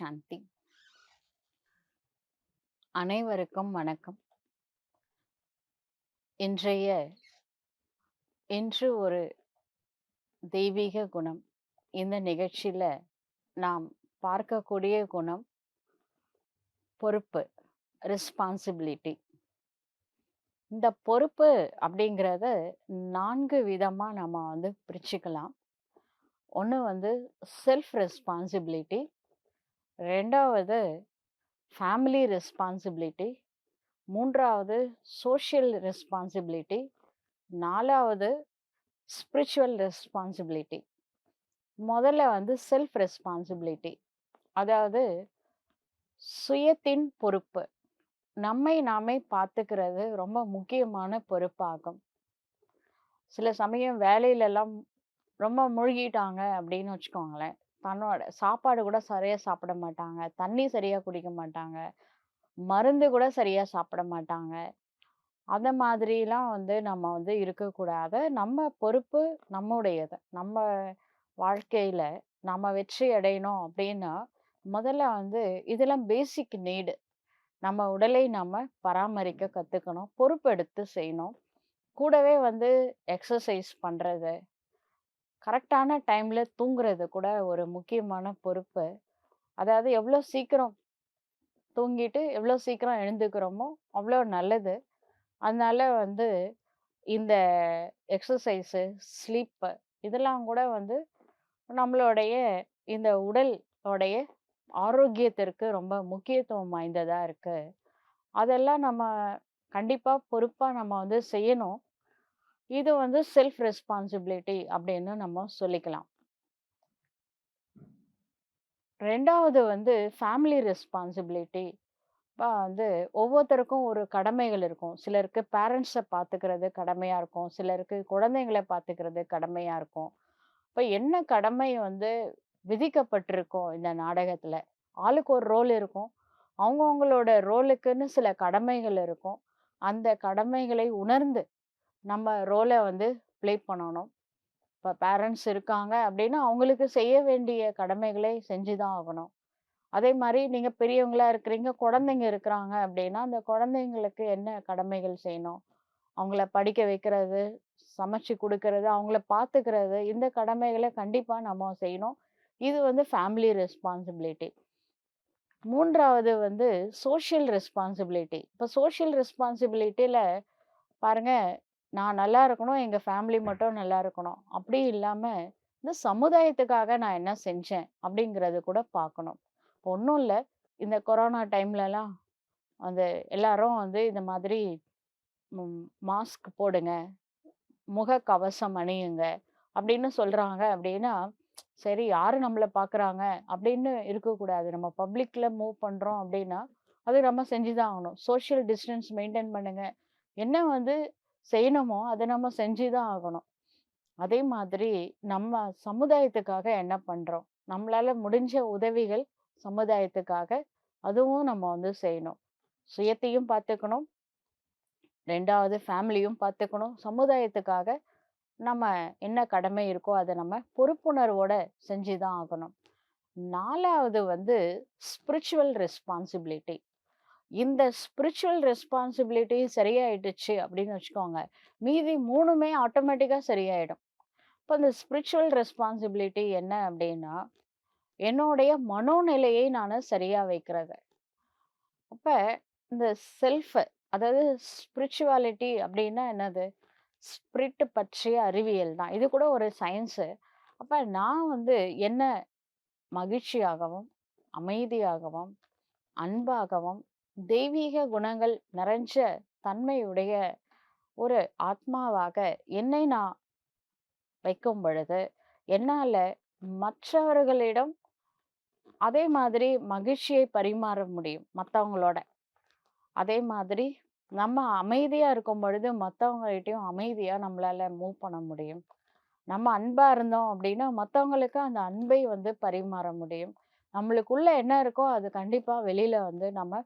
சாந்தி. அனைவருக்கும் வணக்கம். இன்றைய இன்று ஒரு தெய்வீக குணம். இந்த நிகழ்ச்சியில நாம் பார்க்கக்கூடிய குணம் பொறுப்பு ரெஸ்பான்சிபிலிட்டி இந்த பொறுப்பு அப்படிங்கிறத நான்கு விதமாக நம்ம வந்து பிரிச்சுக்கலாம். ஒன்று வந்து செல்ஃப் ரெஸ்பான்சிபிலிட்டி ரெண்டாவது ஃபேமிலி ரெஸ்பான்சிபிலிட்டி மூன்றாவது சோஷியல் ரெஸ்பான்சிபிலிட்டி நாலாவது ஸ்பிரிச்சுவல் ரெஸ்பான்சிபிலிட்டி முதல்ல வந்து செல்ஃப் ரெஸ்பான்சிபிலிட்டி அதாவது சுயத்தின் பொறுப்பு. நம்மை நாமே பார்த்துக்கிறது ரொம்ப முக்கியமான பொறுப்பாகும். சில சமயம் வேலையிலெல்லாம் ரொம்ப மூழ்கிட்டாங்க அப்படின்னு வச்சுக்கோங்களேன். தன்னோட சாப்பாடு கூட சரியா சாப்பிட மாட்டாங்க. தண்ணி சரியா குடிக்க மாட்டாங்க. மருந்து கூட சரியா சாப்பிட மாட்டாங்க. அந்த மாதிரிலாம் வந்து நம்ம வந்து இருக்கக்கூடாது. நம்ம பொறுப்பு நம்முடையது. நம்ம வாழ்க்கையில நம்ம வெற்றி அடையணும் அப்படின்னா முதல்ல வந்து இதெல்லாம் பேசிக் நீடு நம்ம உடலை நம்ம பராமரிக்க கற்றுக்கணும் பொறுப்பெடுத்து செய்யணும். கூடவே வந்து எக்ஸசைஸ் பண்ணுறது கரெக்டான டைமில் தூங்குறது கூட ஒரு முக்கியமான பொறுப்பு. அதாவது எவ்வளோ சீக்கிரம் தூங்கிட்டு எவ்வளோ சீக்கிரம் எழுந்துக்கிறோமோ அவ்வளோ நல்லது. அதனால வந்து இந்த எக்ஸசைஸு ஸ்லீப்பு இதெல்லாம் கூட வந்து நம்மளுடைய இந்த உடலோடைய ஆரோக்கியத்திற்கு ரொம்ப முக்கியத்துவம் வாய்ந்ததாக இருக்குது அதெல்லாம் நம்ம கண்டிப்பாக பொறுப்பாக நம்ம வந்து செய்யணும். இது வந்து செல்ஃப் ரெஸ்பான்சிபிலிட்டி அப்படின்னு நம்ம சொல்லிக்கலாம். ரெண்டாவது வந்து ஃபேமிலி ரெஸ்பான்சிபிலிட்டி இப்போ வந்து ஒவ்வொருத்தருக்கும் ஒரு கடமைகள் இருக்கும். சிலருக்கு பேரண்ட்ஸை பார்த்துக்கிறது கடமையாக இருக்கும். சிலருக்கு குழந்தைங்களை பார்த்துக்கிறது கடமையாக இருக்கும். இப்போ என்ன கடமை வந்து விதிக்கப்பட்டிருக்கும் இந்த நாடகத்தில்? ஆளுக்கு ஒரு ரோல் இருக்கும். அவங்கவுங்களோட ரோலுக்குன்னு சில கடமைகள் இருக்கும். அந்த கடமைகளை உணர்ந்து நம்ம ரோலை வந்து ப்ளே பண்ணணும். இப்போ பேரண்ட்ஸ் இருக்காங்க அப்படின்னா அவங்களுக்கு செய்ய வேண்டிய கடமைகளை செஞ்சு தான் ஆகணும். அதே மாதிரி நீங்கள் பெரியவங்களா இருக்கிறீங்க குழந்தைங்க இருக்கிறாங்க அப்படின்னா அந்த குழந்தைங்களுக்கு என்ன கடமைகள் செய்யணும்? அவங்கள படிக்க வைக்கிறது சமைச்சு கொடுக்கறது அவங்கள பார்த்துக்கிறது இந்த கடமைகளை கண்டிப்பாக நம்ம செய்யணும். இது வந்து ஃபேமிலி ரெஸ்பான்சிபிலிட்டி மூன்றாவது வந்து சோஷியல் ரெஸ்பான்சிபிலிட்டி இப்போ சோஷியல் ரெஸ்பான்சிபிலிட்டியில் பாருங்கள் நான் நல்லா இருக்கணும் எங்கள் ஃபேமிலி மட்டும் நல்லா இருக்கணும். அப்படி இல்லாமல் இந்த சமுதாயத்துக்காக நான் என்ன செஞ்சேன் அப்படிங்கிறது கூட பார்க்கணும். ஒன்றும் இல்லை. இந்த கொரோனா டைம்லலாம் அந்த எல்லாரும் வந்து இந்த மாதிரி மாஸ்க் போடுங்க முகக்கவசம் அணியுங்க அப்படின்னு சொல்கிறாங்க அப்படின்னா சரி யார் நம்மளை பார்க்குறாங்க அப்படின்னு இருக்கக்கூடாது. நம்ம பப்ளிக்கில் மூவ் பண்ணுறோம் அப்படின்னா அது நம்ம செஞ்சுதான் ஆகணும். சோஷியல் டிஸ்டன்ஸ் மெயின்டைன் பண்ணுங்க. என்ன வந்து செய்யணுமோ அதை நம்ம செஞ்சுதான் ஆகணும். அதே மாதிரி நம்ம சமுதாயத்துக்காக என்ன பண்றோம்? நம்மளால முடிஞ்ச உதவிகள் சமுதாயத்துக்காக அதுவும் நம்ம வந்து செய்யணும். சுயத்தையும் பார்த்துக்கணும். ரெண்டாவது ஃபேமிலியும் பார்த்துக்கணும். சமுதாயத்துக்காக நம்ம என்ன கடமை இருக்கோ அதை நம்ம பொறுப்புணர்வோட செஞ்சு தான் ஆகணும். நாலாவது வந்து ஸ்பிரிச்சுவல் ரெஸ்பான்சிபிலிட்டி. இந்த ஸ்பிரிச்சுவல் ரெஸ்பான்சிபிலிட்டி சரியாயிடுச்சு அப்படின்னு வச்சுக்கோங்க. மீதி மூணுமே ஆட்டோமேட்டிக்காக சரியாயிடும். இப்போ இந்த ஸ்பிரிச்சுவல் ரெஸ்பான்சிபிலிட்டி என்ன அப்படின்னா என்னுடைய மனோநிலையை நான் சரியாக வைக்கிறது. அப்போ இந்த செல்ஃபு அதாவது ஸ்பிரிச்சுவாலிட்டி அப்படின்னா என்னது? ஸ்பிரிட் பற்றிய அறிவியல் தான். இது கூட ஒரு சயின்ஸு அப்போ நான் வந்து என்ன மகிழ்ச்சியாகவும் அமைதியாகவும் அன்பாகவும் தெய்வீக குணங்கள் நிறைஞ்ச தன்மையுடைய ஒரு ஆத்மாவாக என்னை நான் வைக்கும் பொழுது என்னால் மற்றவர்களிடம் அதே மாதிரி மகிழ்ச்சியை பரிமாற முடியும் மற்றவங்களோட அதே மாதிரி நம்ம அமைதியா இருக்கும் பொழுது மற்றவங்ககிட்டையும் அமைதியா நம்மளால மூவ் பண்ண முடியும். நம்ம அன்பா இருந்தோம் அப்படின்னா மற்றவங்களுக்கு அந்த அன்பை வந்து பரிமாற முடியும். நம்மளுக்குள்ள என்ன இருக்கோ அது கண்டிப்பா வெளியில வந்து நம்ம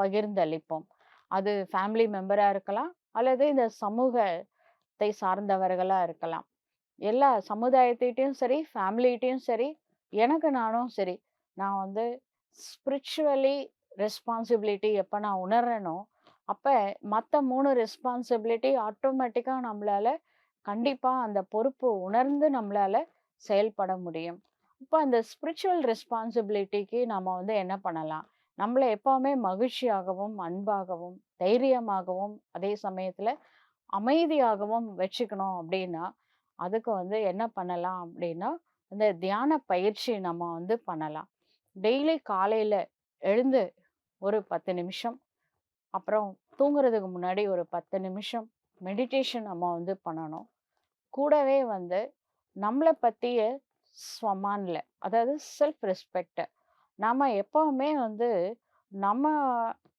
பகிர்ந்தளிப்போம். அது ஃபேமிலி மெம்பராக இருக்கலாம் அல்லது இந்த சமூகத்தை சார்ந்தவர்களாக இருக்கலாம். எல்லா சமுதாயத்திட்டையும் சரி ஃபேமிலிகிட்டையும் சரி எனக்கு நானும் சரி நான் வந்து ஸ்பிரிச்சுவலி ரெஸ்பான்சிபிலிட்டி எப்போ நான் உணர்றேனோ அப்போ மற்ற மூணு ரெஸ்பான்சிபிலிட்டி ஆட்டோமேட்டிக்காக நம்மளால கண்டிப்பாக அந்த பொறுப்பு உணர்ந்து நம்மளால செயல்பட முடியும். இப்போ அந்த ஸ்பிரிச்சுவல் ரெஸ்பான்சிபிலிட்டிக்கு நம்ம வந்து என்ன பண்ணலாம்? நம்மளை எப்பவுமே மகிழ்ச்சியாகவும் அன்பாகவும் தைரியமாகவும் அதே சமயத்தில் அமைதியாகவும் வச்சுக்கணும் அப்படின்னா அதுக்கு வந்து என்ன பண்ணலாம் அப்படின்னா இந்த தியான பயிற்சி நம்ம வந்து பண்ணலாம். டெய்லி காலையில் எழுந்து ஒரு பத்து நிமிஷம் அப்புறம் தூங்குறதுக்கு முன்னாடி ஒரு பத்து நிமிஷம் மெடிடேஷன் நம்ம வந்து பண்ணணும். கூடவே வந்து நம்மளை பற்றிய ஸ்வமான்ல அதாவது செல்ஃப் ரெஸ்பெக்டை நம்ம எப்பவுமே வந்து நம்ம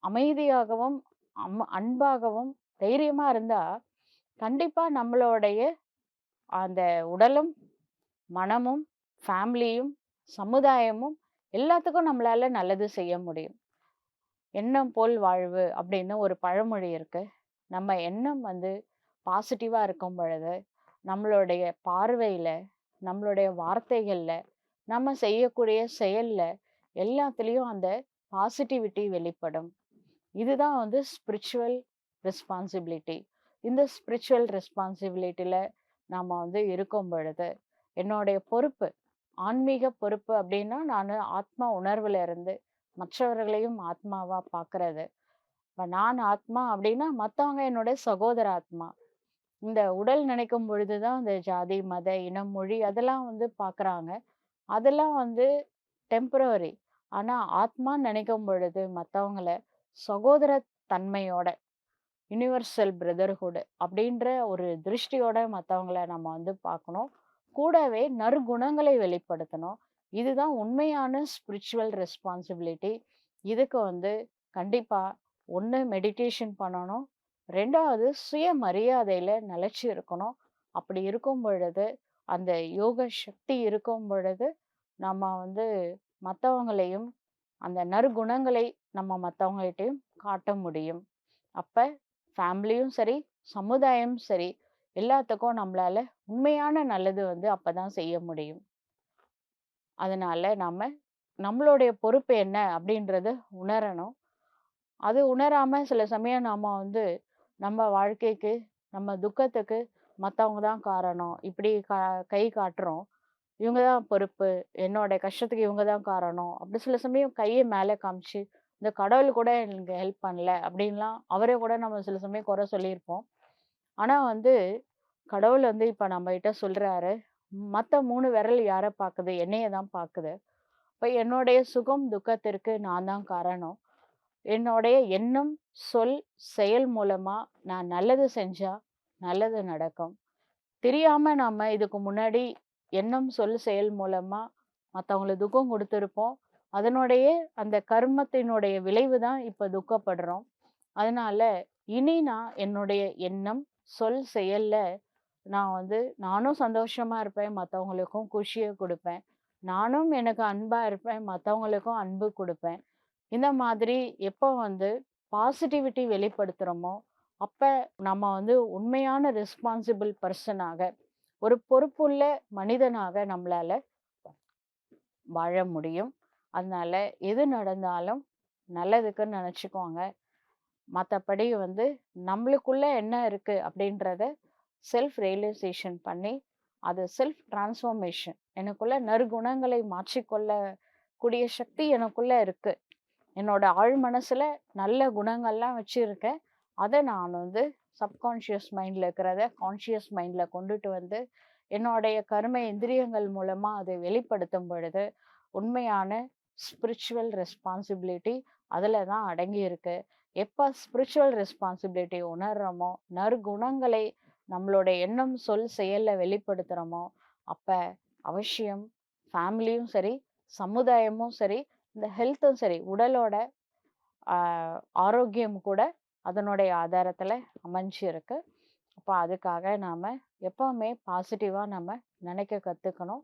அமைதியாகவும் அம் அன்பாகவும் தைரியமாக இருந்தால் கண்டிப்பாக நம்மளுடைய அந்த உடலும் மனமும் ஃபேமிலியும் சமுதாயமும் எல்லாத்துக்கும் நம்மளால நல்லது செய்ய முடியும். எண்ணம் போல் வாழ்வு அப்படின்னு ஒரு பழமொழி இருக்கு. நம்ம எண்ணம் வந்து பாசிட்டிவாக இருக்கும் பொழுது நம்மளுடைய பார்வையில் நம்மளுடைய வார்த்தைகளில் நம்ம செய்யக்கூடிய செயலில் எல்லாத்துலேயும் அந்த பாசிட்டிவிட்டி வெளிப்படும். இதுதான் வந்து ஸ்பிரிச்சுவல் ரெஸ்பான்சிபிலிட்டி இந்த ஸ்பிரிச்சுவல் ரெஸ்பான்சிபிலிட்டியில் நாம் வந்து இருக்கும் பொழுது என்னுடைய பொறுப்பு ஆன்மீக பொறுப்பு அப்படின்னா நான் ஆத்மா உணர்வில் இருந்து மற்றவர்களையும் ஆத்மாவாக பார்க்கறது இப்போ நான் ஆத்மா அப்படின்னா மற்றவங்க என்னுடைய சகோதர ஆத்மா. இந்த உடல் நினைக்கும் பொழுது தான் இந்த ஜாதி மத இனம் மொழி அதெல்லாம் வந்து பார்க்குறாங்க அதெல்லாம் வந்து டெம்பரவரி ஆனா ஆத்மான்னு நினைக்கும் பொழுது மற்றவங்கள சகோதர தன்மையோட யுனிவர்சல் பிரதர்ஹுட் அப்படின்ற ஒரு திருஷ்டியோட மற்றவங்கள நம்ம வந்து பார்க்கணும். கூடவே நறுகுணங்களை வெளிப்படுத்தணும். இதுதான் உண்மையான ஸ்பிரிச்சுவல் ரெஸ்பான்சிபிலிட்டி இதுக்கு வந்து கண்டிப்பாக ஒன்று மெடிடேஷன் பண்ணணும். ரெண்டாவது சுய மரியாதையில் நிலச்சி இருக்கணும். அப்படி இருக்கும் பொழுது அந்த யோக சக்தி இருக்கும் பொழுது நம்ம வந்து மற்றவங்களையும் அந்த நற்குணங்களை நம்ம மற்றவங்கள்ட்டையும் காட்ட முடியும். அப்போ ஃபேமிலியும் சரி சமுதாயமும் சரி எல்லாத்துக்கும் நம்மளால உண்மையான நல்லது வந்து அப்பதான் செய்ய முடியும். அதனால நம்ம நம்மளுடைய பொறுப்பு என்ன அப்படின்றத உணரணும். அது உணராம சில சமயம் நாம வந்து நம்ம வாழ்க்கைக்கு நம்ம துக்கத்துக்கு மற்றவங்க தான் காரணம். இப்படி கா கை காட்டுறோம். இவங்க தான் பொறுப்பு. என்னோட கஷ்டத்துக்கு இவங்க தான் காரணம். அப்படி சில சமயம் கையை மேலே காமிச்சு இந்த கடவுள் கூட எனக்கு ஹெல்ப் பண்ணல அப்படின்லாம் அவரே கூட நம்ம சில சமயம் குறை சொல்லியிருப்போம். ஆனால் வந்து கடவுள் வந்து இப்போ நம்ம கிட்ட சொல்கிறாரு மற்ற மூணு விரல் யாரை பார்க்குது? என்னைய தான் பார்க்குது. இப்போ என்னுடைய சுகம் துக்கத்திற்கு நான் தான் காரணம். என்னுடைய எண்ணம் சொல் செயல் மூலமாக நான் நல்லது செஞ்சால் நல்லது நடக்கும். தெரியாமல் நம்ம இதுக்கு முன்னாடி எண்ணம் சொல் செயல் மூலமாக மற்றவங்களுக்கு துக்கம் கொடுத்துருப்போம். அதனுடைய அந்த கர்மத்தினுடைய விளைவு தான் இப்போ துக்கப்படுறோம். அதனால இனி நான் என்னுடைய எண்ணம் சொல் செயலில் நான் வந்து நானும் சந்தோஷமாக இருப்பேன் மற்றவங்களுக்கும் குஷியை கொடுப்பேன். நானும் எனக்கு அன்பாக இருப்பேன் மற்றவங்களுக்கும் அன்பு கொடுப்பேன். இந்த மாதிரி எப்போ வந்து பாசிட்டிவிட்டி வெளிப்படுத்துகிறோமோ அப்போ நம்ம வந்து உண்மையான ரெஸ்பான்சிபிள் பர்சனாக ஒரு பொறுப்புள்ள மனிதனாக நம்மளால வாழ முடியும். அதனால எது நடந்தாலும் நல்லதுக்குன்னு நினச்சிக்கோங்க. மற்றபடி வந்து நம்மளுக்குள்ள என்ன இருக்கு அப்படின்றத செல்ஃப் ரியலைசேஷன் பண்ணி அது செல்ஃப் டிரான்ஸ்ஃபார்மேஷன் எனக்குள்ள நற்குணங்களை மாற்றிக்கொள்ள கூடிய சக்தி எனக்குள்ள இருக்கு. என்னோட ஆழ் மனசுல நல்ல குணங்கள்லாம் வச்சிருக்கேன். அதை நான் வந்து சப்கான்ஷியஸ் மைண்டில் இருக்கிறத கான்ஷியஸ் மைண்டில் கொண்டுட்டு வந்து என்னுடைய கருமை இந்திரியங்கள் மூலமாக அதை வெளிப்படுத்தும் பொழுது உண்மையான ஸ்பிரிச்சுவல் ரெஸ்பான்சிபிலிட்டி அதில் தான் அடங்கி இருக்கு. எப்போ ஸ்பிரிச்சுவல் ரெஸ்பான்சிபிலிட்டி உணர்கிறோமோ நற்குணங்களை நம்மளோட எண்ணம் சொல் செயலில் வெளிப்படுத்துகிறோமோ அப்போ அவசியம் ஃபேமிலியும் சரி சமுதாயமும் சரி இந்த ஹெல்த்தும் சரி உடலோட ஆரோக்கியம் கூட அதனுடைய ஆதாரத்தில் அமைஞ்சு இருக்கு அப்போ அதுக்காக நாம் எப்பவுமே பாசிட்டிவாக நம்ம நினைக்க கற்றுக்கணும்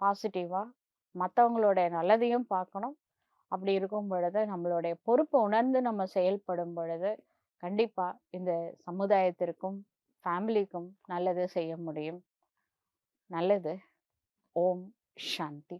பாசிட்டிவாக மற்றவங்களோட நல்லதையும் பார்க்கணும். அப்படி இருக்கும் பொழுது நம்மளுடைய பொறுப்பை உணர்ந்து நம்ம செயல்படும் பொழுது கண்டிப்பாக இந்த சமுதாயத்திற்கும் ஃபேமிலிக்கும் நல்லது செய்ய முடியும். நல்லது. ஓம் சாந்தி.